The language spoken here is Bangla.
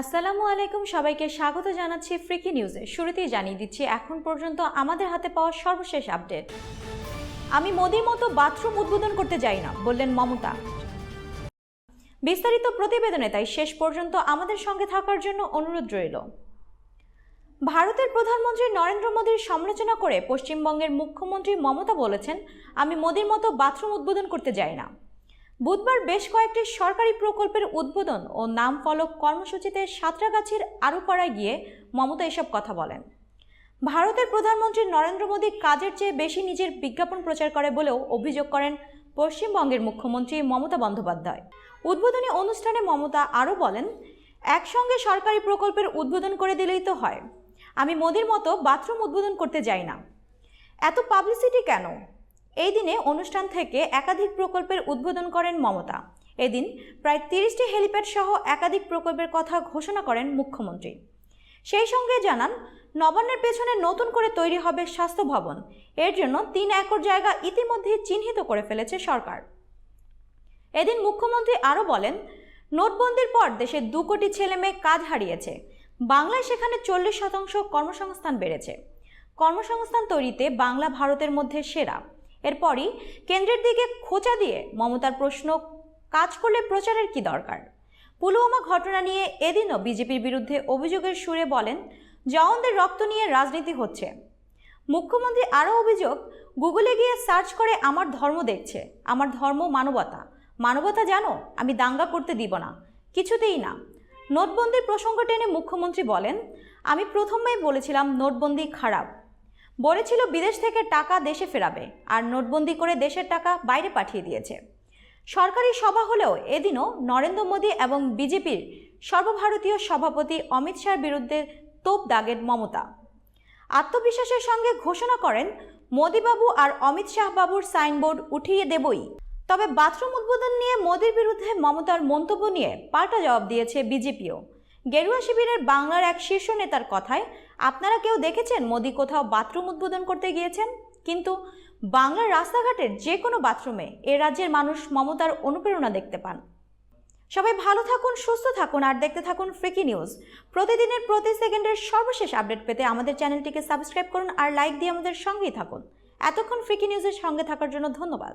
আসসালামু আলাইকুম, সবাইকে স্বাগত জানাচ্ছি ফ্রিকি নিউজে। শুরুতেই জানিয়ে দিচ্ছি, এখন পর্যন্ত আমাদের হাতে পাওয়া সর্বশেষ আপডেট। আমি মোদির মতো বাথরুম উদ্বোধন করতে যাই না, বললেন মমতা। বিস্তারিত প্রতিবেদনে তাই শেষ পর্যন্ত আমাদের সঙ্গে থাকার জন্য অনুরোধ রইল। ভারতের প্রধানমন্ত্রী নরেন্দ্র মোদীর সমালোচনা করে পশ্চিমবঙ্গের মুখ্যমন্ত্রী মমতা বলেছেন, আমি মোদির মতো বাথরুম উদ্বোধন করতে যাই না। বুধবার বেশ কয়েকটি সরকারি প্রকল্পের উদ্বোধন ও নাম ফলক কর্মসূচিতে সাঁতরাগাছির আরুপাড়ায় গিয়ে মমতা এসব কথা বলেন। ভারতের প্রধানমন্ত্রী নরেন্দ্র মোদী কাজের চেয়ে বেশি নিজের বিজ্ঞাপন প্রচার করে বলেও অভিযোগ করেন পশ্চিমবঙ্গের মুখ্যমন্ত্রী মমতা বন্দ্যোপাধ্যায়। উদ্বোধনী অনুষ্ঠানে মমতা আরও বলেন, একসঙ্গে সরকারি প্রকল্পের উদ্বোধন করে দিলেই তো হয়। আমি মোদির মতো বাথরুম উদ্বোধন করতে যাই না। এত পাবলিসিটি কেন? এই দিনে অনুষ্ঠান থেকে একাধিক প্রকল্পের উদ্বোধন করেন মমতা। এদিন প্রায় তিরিশটি হেলিপ্যাড সহ একাধিক প্রকল্পের কথা ঘোষণা করেন মুখ্যমন্ত্রী। সেই সঙ্গে জানান, নবান্নের পেছনে নতুন করে তৈরি হবে স্বাস্থ্য ভবন। এর জন্য তিন একর জায়গা ইতিমধ্যেই চিহ্নিত করে ফেলেছে সরকার। এদিন মুখ্যমন্ত্রী আরও বলেন, নোটবন্দির পর দেশে দু কোটি ছেলে মেয়ে কাজ হারিয়েছে। বাংলায় সেখানে চল্লিশ শতাংশ কর্মসংস্থান বেড়েছে। কর্মসংস্থান তৈরিতে বাংলা ভারতের মধ্যে সেরা। এরপরই কেন্দ্রের দিকে খোঁচা দিয়ে মমতার প্রশ্ন, কাজ করলে প্রচারের কি দরকার? পুলওয়ামা ঘটনা নিয়ে এদিনও বিজেপির বিরুদ্ধে অভিযোগের সুরে বলেন, জওয়ানদের রক্ত নিয়ে রাজনীতি হচ্ছে। মুখ্যমন্ত্রী আরও অভিযোগ, গুগলে গিয়ে সার্চ করে আমার ধর্ম দেখছে, আমার ধর্ম মানবতা। মানবতা জানো, আমি দাঙ্গা করতে দিব না, কিছুতেই না। নোটবন্দির প্রসঙ্গ টেনে মুখ্যমন্ত্রী বলেন, আমি প্রথমেই বলেছিলাম নোটবন্দি খারাপ। বলেছিল বিদেশ থেকে টাকা দেশে ফেরাবে, আর নোটবন্দি করে দেশের টাকা বাইরে পাঠিয়ে দিয়েছে। সরকারি সভা হলেও এদিনও নরেন্দ্র মোদী এবং বিজেপির সর্বভারতীয় সভাপতি অমিত শাহর বিরুদ্ধে তোপ দাগেন মমতা। আত্মবিশ্বাসের সঙ্গে ঘোষণা করেন, মোদীবাবু আর অমিত শাহ বাবুর সাইনবোর্ড উঠিয়ে দেবই। তবে বাথরুম উদ্বোধন নিয়ে মোদীর বিরুদ্ধে মমতার মন্তব্য নিয়ে পাল্টা জবাব দিয়েছে বিজেপিও। গেরুয়া শিবিরের বাংলার এক শীর্ষ নেতার কথায়, আপনারা কেউ দেখেছেন মোদি কোথাও বাথরুম উদ্বোধন করতে গিয়েছেন? কিন্তু বাংলার রাস্তাঘাটের যে কোনো বাথরুমে এ রাজ্যের মানুষ মমতার অনুপ্রেরণা দেখতে পান। সবাই ভালো থাকুন, সুস্থ থাকুন, আর দেখতে থাকুন ফ্রিকি নিউজ। প্রতিদিনের প্রতি সেকেন্ডের সর্বশেষ আপডেট পেতে আমাদের চ্যানেলটিকে সাবস্ক্রাইব করুন আর লাইক দিয়ে আমাদের সঙ্গেই থাকুন। এতক্ষণ ফ্রিকি নিউজের সঙ্গে থাকার জন্য ধন্যবাদ।